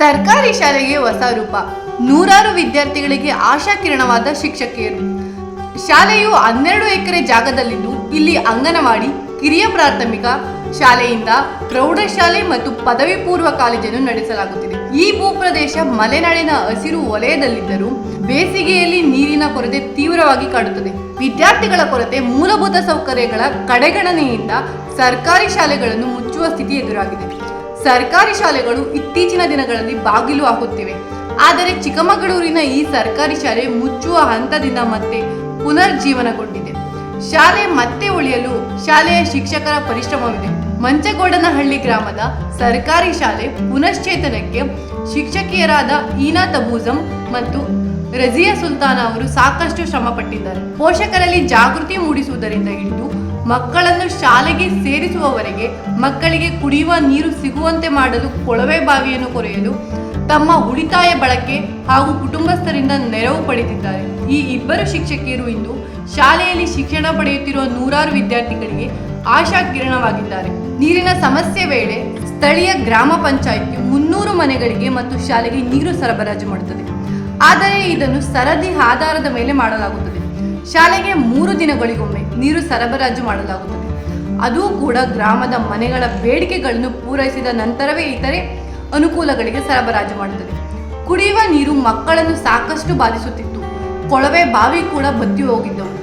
ಸರ್ಕಾರಿ ಶಾಲೆಗೆ ಹೊಸ ರೂಪ. ನೂರಾರು ವಿದ್ಯಾರ್ಥಿಗಳಿಗೆ ಆಶಾಕಿರಣವಾದ ಶಿಕ್ಷಕಿಯರು. ಶಾಲೆಯು ಹನ್ನೆರಡು ಎಕರೆ ಜಾಗದಲ್ಲಿದ್ದು, ಇಲ್ಲಿ ಅಂಗನವಾಡಿ, ಕಿರಿಯ ಪ್ರಾಥಮಿಕ ಶಾಲೆಯಿಂದ ಪ್ರೌಢಶಾಲೆ ಮತ್ತು ಪದವಿ ಪೂರ್ವ ಕಾಲೇಜನ್ನು ನಡೆಸಲಾಗುತ್ತಿದೆ. ಈ ಭೂಪ್ರದೇಶ ಮಲೆನಾಡಿನ ಹಸಿರು ವಲಯದಲ್ಲಿದ್ದರೂ ಬೇಸಿಗೆಯಲ್ಲಿ ನೀರಿನ ಕೊರತೆ ತೀವ್ರವಾಗಿ ಕಾಡುತ್ತದೆ. ವಿದ್ಯಾರ್ಥಿಗಳ ಕೊರತೆ ಮೂಲಭೂತ ಸೌಕರ್ಯಗಳ ಕಡೆಗಣನೆಯಿಂದ ಸರ್ಕಾರಿ ಶಾಲೆಗಳನ್ನು ಮುಚ್ಚುವ ಸ್ಥಿತಿ ಎದುರಾಗಿದೆ. ಸರ್ಕಾರಿ ಶಾಲೆಗಳು ಇತ್ತೀಚಿನ ದಿನಗಳಲ್ಲಿ ಬಾಗಿಲು ಹಾಕುತ್ತಿವೆ. ಆದರೆ ಚಿಕ್ಕಮಗಳೂರಿನ ಈ ಸರ್ಕಾರಿ ಶಾಲೆ ಮುಚ್ಚುವ ಹಂತದಿಂದ ಮತ್ತೆ ಪುನರ್ಜೀವನಗೊಂಡಿದೆ. ಶಾಲೆ ಮತ್ತೆ ಉಳಿಯಲು ಶಾಲೆಯ ಶಿಕ್ಷಕರ ಪರಿಶ್ರಮವಿದೆ. ಮಂಚಗೋಡನಹಳ್ಳಿ ಗ್ರಾಮದ ಸರ್ಕಾರಿ ಶಾಲೆ ಪುನಶ್ಚೇತನಕ್ಕೆ ಶಿಕ್ಷಕಿಯರಾದ ಈನಾ ತಬೂಜಂ ಮತ್ತು ರಜಿಯಾ ಸುಲ್ತಾನ ಅವರು ಸಾಕಷ್ಟು ಶ್ರಮಪಟ್ಟಿದ್ದಾರೆ. ಪೋಷಕರಲ್ಲಿ ಜಾಗೃತಿ ಮೂಡಿಸುವುದರಿಂದ ಹಿಡಿದು ಮಕ್ಕಳನ್ನು ಶಾಲೆಗೆ ಸೇರಿಸುವವರೆಗೆ ಮಕ್ಕಳಿಗೆ ಕುಡಿಯುವ ನೀರು ಸಿಗುವಂತೆ ಮಾಡಲು ಕೊಳವೆ ಬಾವಿಯನ್ನು ಕೊರೆಯಲು ತಮ್ಮ ಉಳಿತಾಯ ಬಳಕೆ ಹಾಗೂ ಕುಟುಂಬಸ್ಥರಿಂದ ನೆರವು ಪಡೆದಿದ್ದಾರೆ. ಈ ಇಬ್ಬರು ಶಿಕ್ಷಕಿಯರು ಇಂದು ಶಾಲೆಯಲ್ಲಿ ಶಿಕ್ಷಣ ಪಡೆಯುತ್ತಿರುವ ನೂರಾರು ವಿದ್ಯಾರ್ಥಿಗಳಿಗೆ ಆಶಾ ಕಿರಣವಾಗಿದ್ದಾರೆ. ನೀರಿನ ಸಮಸ್ಯೆ ವೇಳೆ ಸ್ಥಳೀಯ ಗ್ರಾಮ ಪಂಚಾಯಿತಿ ಮುನ್ನೂರು ಮನೆಗಳಿಗೆ ಮತ್ತು ಶಾಲೆಗೆ ನೀರು ಸರಬರಾಜು ಮಾಡುತ್ತದೆ. ಆದರೆ ಇದನ್ನು ಸರದಿ ಆಧಾರದ ಮೇಲೆ ಮಾಡಲಾಗುತ್ತದೆ. ಶಾಲೆಗೆ ಮೂರು ದಿನಗಳಿಗೊಮ್ಮೆ ನೀರು ಸರಬರಾಜು ಮಾಡಲಾಗುತ್ತದೆ. ಅದೂ ಕೂಡ ಗ್ರಾಮದ ಮನೆಗಳ ಬೇಡಿಕೆಗಳನ್ನು ಪೂರೈಸಿದ ನಂತರವೇ ಇತರೆ ಅನುಕೂಲಗಳಿಗೆ ಸರಬರಾಜು ಮಾಡುತ್ತದೆ. ಕುಡಿಯುವ ನೀರು ಮಕ್ಕಳನ್ನು ಸಾಕಷ್ಟು ಬಾಧಿಸುತ್ತಿತ್ತು. ಕೊಳವೆ ಬಾವಿ ಕೂಡ ಬತ್ತಿ ಹೋಗಿದ್ದವು.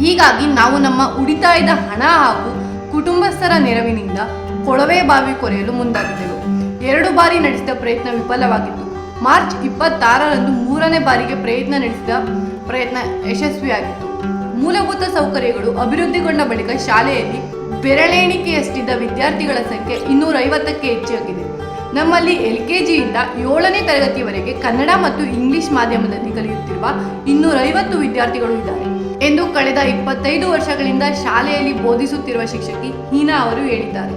ಹೀಗಾಗಿ ನಾವು ನಮ್ಮ ಉಳಿತಾಯದ ಹಣ ಹಾಗೂ ಕುಟುಂಬಸ್ಥರ ನೆರವಿನಿಂದ ಕೊಳವೆ ಬಾವಿ ಕೊರೆಯಲು ಮುಂದಾಗಿದ್ದೆವು. ಎರಡು ಬಾರಿ ನಡೆಸಿದ ಪ್ರಯತ್ನ ವಿಫಲವಾಗಿತ್ತು. ಮಾರ್ಚ್ ಇಪ್ಪತ್ತಾರರಂದು ಮೂರನೇ ಬಾರಿಗೆ ಪ್ರಯತ್ನ ನಡೆಸಿದ ಪ್ರಯತ್ನ ಯಶಸ್ವಿಯಾಗಿತ್ತು. ಮೂಲಭೂತ ಸೌಕರ್ಯಗಳು ಅಭಿವೃದ್ಧಿಗೊಂಡ ಬಳಿಕ ಶಾಲೆಯಲ್ಲಿ ಬೆರಳೆಣಿಕೆಯಷ್ಟಿದ್ದ ವಿದ್ಯಾರ್ಥಿಗಳ ಸಂಖ್ಯೆ ಇನ್ನೂರ ಐವತ್ತಕ್ಕೆ ಹೆಚ್ಚಾಗಿದೆ. ನಮ್ಮಲ್ಲಿ ಎಲ್ ಕೆ ಜಿಯಿಂದ ಏಳನೇ ತರಗತಿಯವರೆಗೆ ಕನ್ನಡ ಮತ್ತು ಇಂಗ್ಲಿಷ್ ಮಾಧ್ಯಮದಲ್ಲಿ ಕಲಿಯುತ್ತಿರುವ ಇನ್ನೂರೈವತ್ತು ವಿದ್ಯಾರ್ಥಿಗಳು ಇದ್ದಾರೆ ಎಂದು ಕಳೆದ ಇಪ್ಪತ್ತೈದು ವರ್ಷಗಳಿಂದ ಶಾಲೆಯಲ್ಲಿ ಬೋಧಿಸುತ್ತಿರುವ ಶಿಕ್ಷಕಿ ಹೀನಾ ಅವರು ಹೇಳಿದ್ದಾರೆ.